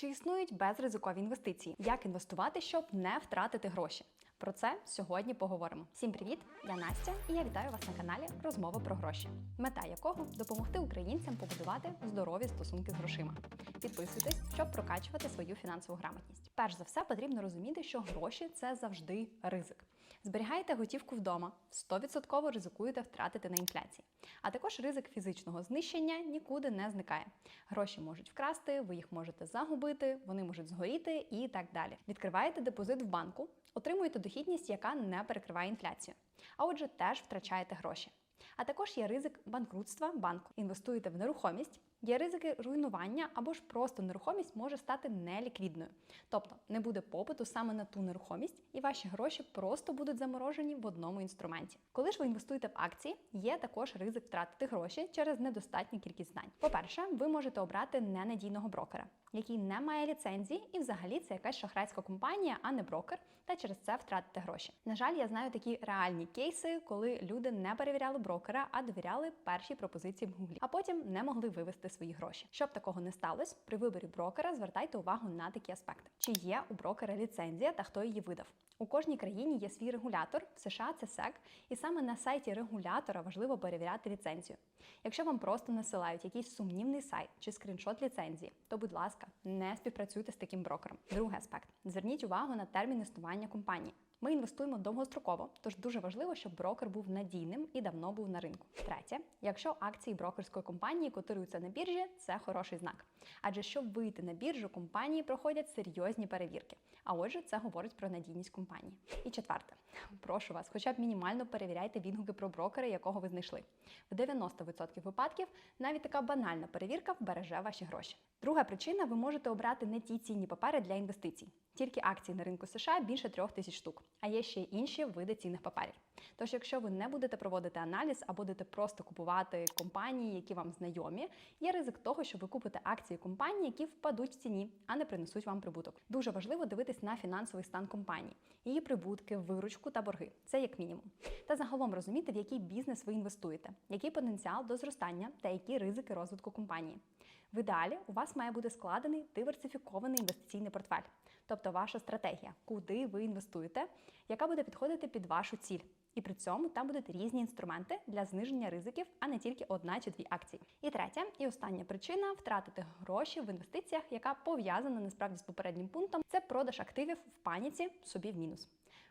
Чи існують безризикові інвестиції? Як інвестувати, щоб не втратити гроші? Про це сьогодні поговоримо. Всім привіт! Я Настя, і я вітаю вас на каналі Розмови про гроші, мета якого допомогти українцям побудувати здорові стосунки з грошима. Підписуйтесь, щоб прокачувати свою фінансову грамотність. Перш за все, потрібно розуміти, що гроші це завжди ризик. Зберігаєте готівку вдома, 100% ризикуєте втратити на інфляції. А також ризик фізичного знищення нікуди не зникає. Гроші можуть вкрасти, ви їх можете загубити, вони можуть згоріти і так далі. Відкриваєте депозит в банку, отримуєте дохідність, яка не перекриває інфляцію. А отже, теж втрачаєте гроші. А також є ризик банкрутства банку. Інвестуєте в нерухомість, є ризики руйнування або ж просто нерухомість може стати неліквідною. Тобто не буде попиту саме на ту нерухомість, і ваші гроші просто будуть заморожені в одному інструменті. Коли ж ви інвестуєте в акції, є також ризик втратити гроші через недостатню кількість знань. По-перше, ви можете обрати ненадійного брокера, який не має ліцензії, і взагалі це якась шахрайська компанія, а не брокер, та через це втратите гроші. На жаль, я знаю такі реальні кейси, коли люди не перевіряли брокера, а довіряли першій пропозиції в гуглі, а потім не могли вивести свої гроші. Щоб такого не сталося, при виборі брокера звертайте увагу на такі аспекти: чи є у брокера ліцензія та хто її видав. У кожній країні є свій регулятор, в США це СЕК, і саме на сайті регулятора важливо перевіряти ліцензію. Якщо вам просто насилають якийсь сумнівний сайт чи скріншот ліцензії, то, будь ласка, не співпрацюйте з таким брокером. Другий аспект: зверніть увагу на термін існування компанії. Ми інвестуємо довгостроково, тож дуже важливо, щоб брокер був надійним і давно був на ринку. Третє, якщо акції брокерської компанії котируються на біржі, це хороший знак. Адже щоб вийти на біржу, компанії проходять серйозні перевірки. А отже, це говорить про надійність компанії. І четверте, прошу вас, хоча б мінімально перевіряйте відгуки про брокера, якого ви знайшли. В 90% випадків навіть така банальна перевірка вбереже ваші гроші. Друга причина: ви можете обрати не ті цінні папери для інвестицій. Тільки акції на ринку США більше трьох тисяч штук, а є ще й інші види цінних паперів. Тож, якщо ви не будете проводити аналіз, а будете просто купувати компанії, які вам знайомі, є ризик того, що ви купите акції компаній, які впадуть в ціні, а не принесуть вам прибуток. Дуже важливо дивитись на фінансовий стан компанії, її прибутки, виручку та борги. Це як мінімум. Та загалом розуміти, в який бізнес ви інвестуєте, який потенціал до зростання та які ризики розвитку компанії. В ідеалі у вас має бути складений диверсифікований інвестиційний портфель, тобто ваша стратегія, куди ви інвестуєте, яка буде підходити під вашу ціль. І при цьому там будуть різні інструменти для зниження ризиків, а не тільки одна чи дві акції. І третя і остання причина втратити гроші в інвестиціях, яка пов'язана насправді з попереднім пунктом, це продаж активів в паніці собі в мінус.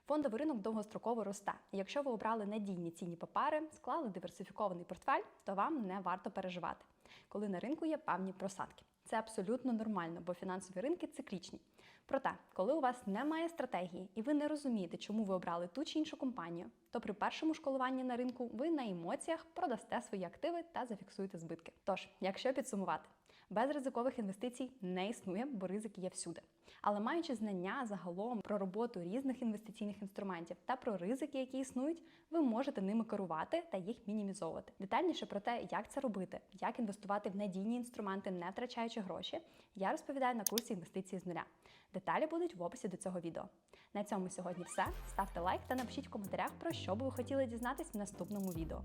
Фондовий ринок довгостроково росте. Якщо ви обрали надійні цінні папери, склали диверсифікований портфель, то вам не варто переживати, коли на ринку є певні просадки. Це абсолютно нормально, бо фінансові ринки циклічні. Проте, коли у вас немає стратегії і ви не розумієте, чому ви обрали ту чи іншу компанію, то при першому школуванні на ринку ви на емоціях продасте свої активи та зафіксуєте збитки. Тож, якщо підсумувати, без ризикових інвестицій не існує, бо ризики є всюди. Але маючи знання загалом про роботу різних інвестиційних інструментів та про ризики, які існують, ви можете ними керувати та їх мінімізовувати. Детальніше про те, як це робити, як інвестувати в надійні інструменти, не втрачаючи гроші, я розповідаю на курсі інвестиції з нуля. Деталі будуть в описі до цього відео. На цьому сьогодні все. Ставте лайк та напишіть в коментарях, про що би ви хотіли дізнатись в наступному відео.